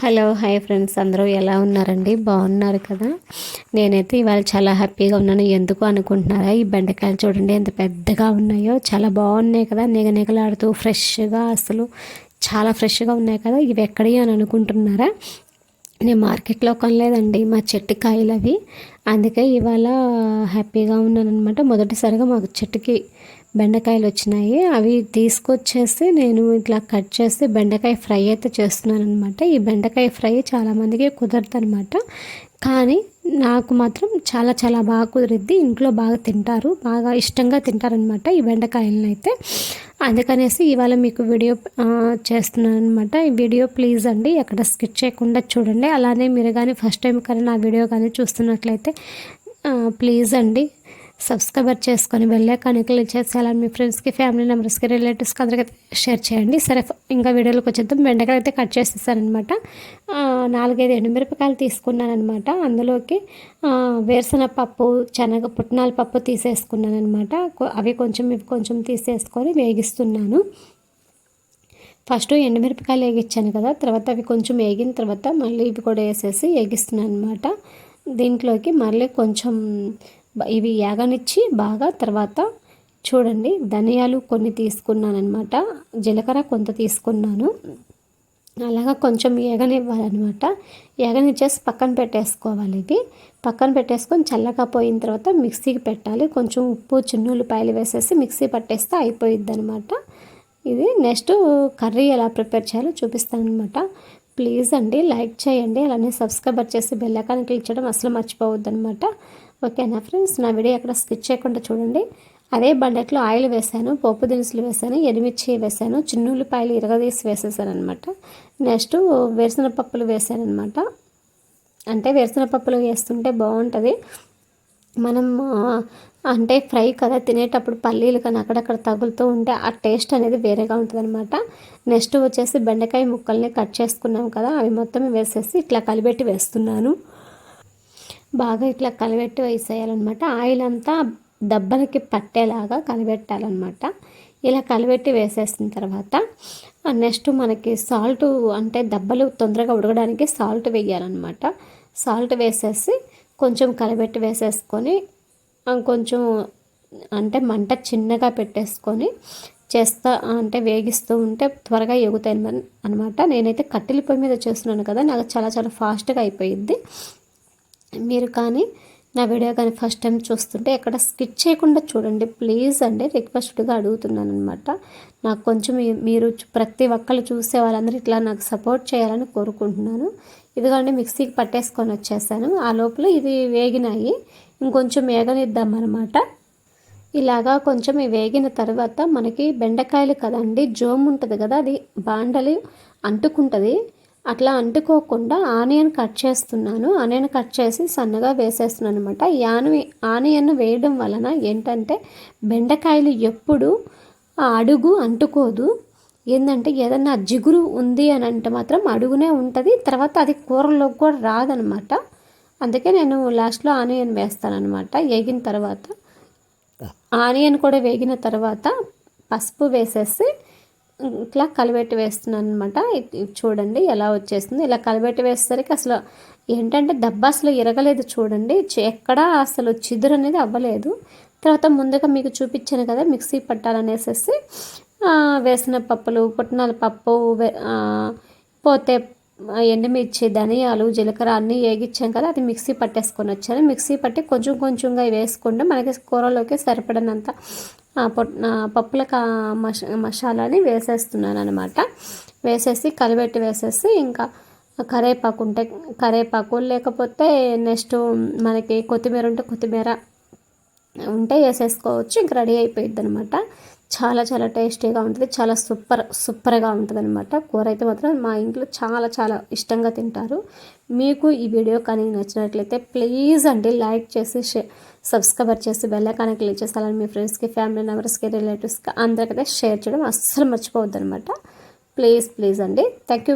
Hello hi friends. అందరూ ఎలా ఉన్నారండి? బాగున్నారు కదా? నేనైతే ఇవాళ చాలా హ్యాపీగా ఉన్నాను. ఎందుకు అనుకుంటున్నారా? ఈ బెండకాయలు చూడండి ఎంత పెద్దగా ఉన్నాయో. చాలా బాగున్నాయి కదా? నిగ నిగలాడుతూ ఫ్రెష్గా అసలు చాలా ఫ్రెష్గా ఉన్నాయి కదా? ఇవి ఎక్కడి అని అనుకుంటున్నారా? నేను మార్కెట్లో కొనలేదండి మా చెట్టు కాయలు అవి అందుకే ఇవాళ హ్యాపీగా ఉన్నాను అనమాట మొదటిసారిగా మాకు చెట్టుకి బెండకాయలు వచ్చినాయి. అవి తీసుకొచ్చేసి నేను ఇట్లా కట్ చేసి బెండకాయ ఫ్రై అయితే చేస్తున్నాను అనమాట ఈ బెండకాయ ఫ్రై చాలామందికి కుదరదు అనమాట కానీ నాకు మాత్రం చాలా చాలా బాగా కుదిరిద్ది. ఇంట్లో బాగా తింటారు. బాగా ఇష్టంగా తింటారనమాట ఈ బెండకాయలను అయితే. అందుకనేసి ఇవాళ మీకు వీడియో చేస్తున్నాను అనమాట ఈ వీడియో ప్లీజ్ అండి ఎక్కడ స్కిచ్ చేయకుండా చూడండి. అలానే మీరు కానీ ఫస్ట్ టైం కానీ నా వీడియో కానీ చూస్తున్నట్లయితే ప్లీజ్ అండి. సబ్స్క్రైబర్ చేసుకొని వెళ్ళే కనుకలు అలా మీ ఫ్రెండ్స్కి ఫ్యామిలీ మెంబర్స్కి రిలేటివ్స్కి అందరికీ షేర్ చేయండి. సరే ఇంకా వీడియోలోకి వచ్చేద్దాం. బెండకాయలు అయితే కట్ చేసేసానమాట నాలుగైదు ఎండుమిరపకాయలు తీసుకున్నాను అనమాట అందులోకి వేరుశనగపప్పు శనగ పుట్నాల పప్పు తీసేసుకున్నాను అనమాట అవి కొంచెం ఇవి కొంచెం తీసేసుకొని వేగిస్తున్నాను. ఫస్ట్ ఎండుమిరపకాయలు వేగించాను కదా తర్వాత అవి కొంచెం వేగిన తర్వాత మళ్ళీ ఇవి కూడా వేసేసి వేగిస్తున్నాను అనమాట దీంట్లోకి మళ్ళీ కొంచెం ఇవి యాగనిచ్చి బాగా తర్వాత చూడండి. ధనియాలు కొన్ని తీసుకున్నాను అనమాట జీలకర్ర కొంత తీసుకున్నాను. అలాగా కొంచెం ఎగనివ్వాలన్నమాట ఏగనిచ్చేసి పక్కన పెట్టేసుకోవాలి ఇది. పక్కన పెట్టేసుకొని చల్లగా పోయిన తర్వాత మిక్సీకి పెట్టాలి. కొంచెం ఉప్పు చిన్నుల్లిపాయలు వేసేసి మిక్సీ పట్టేస్తే అయిపోయిద్ది అనమాట ఇది నెక్స్ట్ కర్రీ ఎలా ప్రిపేర్ చేయాలో చూపిస్తానమాట ప్లీజ్ అండి లైక్ చేయండి. అలానే సబ్స్క్రైబర్ చేసి బెల్లకాన్ని క్లిక్ చేయడం అసలు మర్చిపోవద్దు అనమాట ఓకేనా ఫ్రెండ్స్? నా వీడియో ఎక్కడ స్కిచ్ చేయకుండా చూడండి. అదే బండెట్లో ఆయిల్ వేసాను పోపు దినుసులు వేసాను ఎనిమిర్చి వేసాను చిన్నుల్లిపాయలు ఇరగదీసి వేసేసాను అనమాట నెక్స్ట్ వేరుశనగ పప్పులు వేసాను అనమాట అంటే వేరుశనగ పప్పులు వేస్తుంటే బాగుంటుంది. మనం అంటే ఫ్రై కదా తినేటప్పుడు పల్లీలు కానీ అక్కడక్కడ తగులుతూ ఉంటే ఆ టేస్ట్ అనేది వేరేగా ఉంటుంది అనమాట నెక్స్ట్ వచ్చేసి బెండకాయ ముక్కల్ని కట్ చేసుకున్నాం కదా అవి మొత్తం వేసేసి ఇట్లా కలిపెట్టి వేస్తున్నాను. బాగా ఇట్లా కలిపెట్టి వేసేయాలన్నమాట. ఆయిల్ అంతా దెబ్బలకి పట్టేలాగా కలిపెట్టాలన్నమాట. ఇలా కలిపెట్టి వేసేసిన తర్వాత నెక్స్ట్ మనకి సాల్ట్ అంటే దెబ్బలు తొందరగా ఉడకడానికి సాల్ట్ వేయాలన్నమాట. సాల్ట్ వేసేసి కొంచెం కలిపెట్టి వేసేసుకొని కొంచెం అంటే మంట చిన్నగా పెట్టేసుకొని చేస్తా అంటే వేగిస్తూ ఉంటే త్వరగా ఎగుతాయి అనమాట నేనైతే కట్టెల పొయ్యి మీద చేస్తున్నాను కదా నాకు చాలా చాలా ఫాస్ట్గా అయిపోయింది మీరు కానీ నా వీడియో కానీ ఫస్ట్ టైం చూస్తుంటే ఎక్కడ స్కిప్ చేయకుండా చూడండి. ప్లీజ్ అండి రిక్వెస్ట్గా అడుగుతున్నాను అనమాట నాకు కొంచెం మీరు ప్రతి ఒక్కళ్ళు చూసే వాళ్ళందరూ ఇట్లా నాకు సపోర్ట్ చేయాలని కోరుకుంటున్నాను. ఇదిగోండి మిక్సీకి పట్టేసుకొని వచ్చేసాను. ఆ లోపల ఇది వేగినాయి. ఇంకొంచెం వేగనిద్దాం అనమాట ఇలాగా కొంచెం వేగిన తర్వాత మనకి బెండకాయలు కదండి జోమ్ ఉంటుంది కదా అది బాండలి అంటుకుంటుంది. అట్లా అంటుకోకుండా ఆనియన్ కట్ చేస్తున్నాను. ఆనియన్ కట్ చేసి సన్నగా వేసేస్తున్నాను అనమాట ఈ ఆని ఆనియన్ వేయడం వలన ఏంటంటే బెండకాయలు ఎప్పుడు అడుగు అంటుకోదు. ఏంటంటే ఏదన్నా జిగురు ఉంది అని అంటే మాత్రం అడుగునే ఉంటుంది. తర్వాత అది కూరలోకి కూడా రాదనమాట అందుకే నేను లాస్ట్లో ఆనియన్ వేస్తానమాట వేగిన తర్వాత ఆనియన్ కూడా వేగిన తర్వాత పసుపు వేసేసి ఇట్లా కలిపెట్టి వేస్తున్నాను అనమాట చూడండి ఎలా వచ్చేస్తుంది. ఇలా కలిపెట్టి వేసేసరికి అసలు ఏంటంటే దెబ్బ అసలు ఇరగలేదు చూడండి. ఎక్కడా అసలు చిదురు అనేది అవ్వలేదు. తర్వాత ముందుగా మీకు చూపించాను కదా మిక్సీ పట్టాలనేసేసి వేసిన పప్పులు పుట్నాల పప్పు పోతే ఎండుమిర్చి ధనియాలు జీలకర్ర అన్నీ వేగించాం కదా అది మిక్సీ పట్టేసుకొని వచ్చాను. మిక్సీ పట్టి కొంచెం కొంచెంగా వేసుకుంటే మనకి కూరలోకి సరిపడినంత పప్పుల మష మసాలాని వేసేస్తున్నాను అనమాట వేసేసి కలిపెట్టి వేసేసి ఇంకా కరేపాకు ఉంటే కరేపాకు లేకపోతే నెక్స్ట్ మనకి కొత్తిమీర ఉంటే కొత్తిమీర ఉంటే వేసేసుకోవచ్చు. ఇంక రెడీ అయిపోయిద్ది అనమాట చాలా చాలా టేస్టీగా ఉంటుంది. చాలా సూపర్ సూపర్గా ఉంటుంది అనమాట కూర అయితే మాత్రం మా ఇంట్లో చాలా చాలా ఇష్టంగా తింటారు. మీకు ఈ వీడియో కానీ నచ్చినట్లయితే ప్లీజ్ అండి లైక్ చేసి సబ్స్క్రైబర్ చేసి బెల్ల కానీ క్లిక్ చేస్తారని మీ ఫ్రెండ్స్కి ఫ్యామిలీ మెంబర్స్కి రిలేటివ్స్కి అందరికైతే షేర్ చేయడం అస్సలు మర్చిపోవద్దు అనమాట ప్లీజ్ ప్లీజ్ అండి. Thank you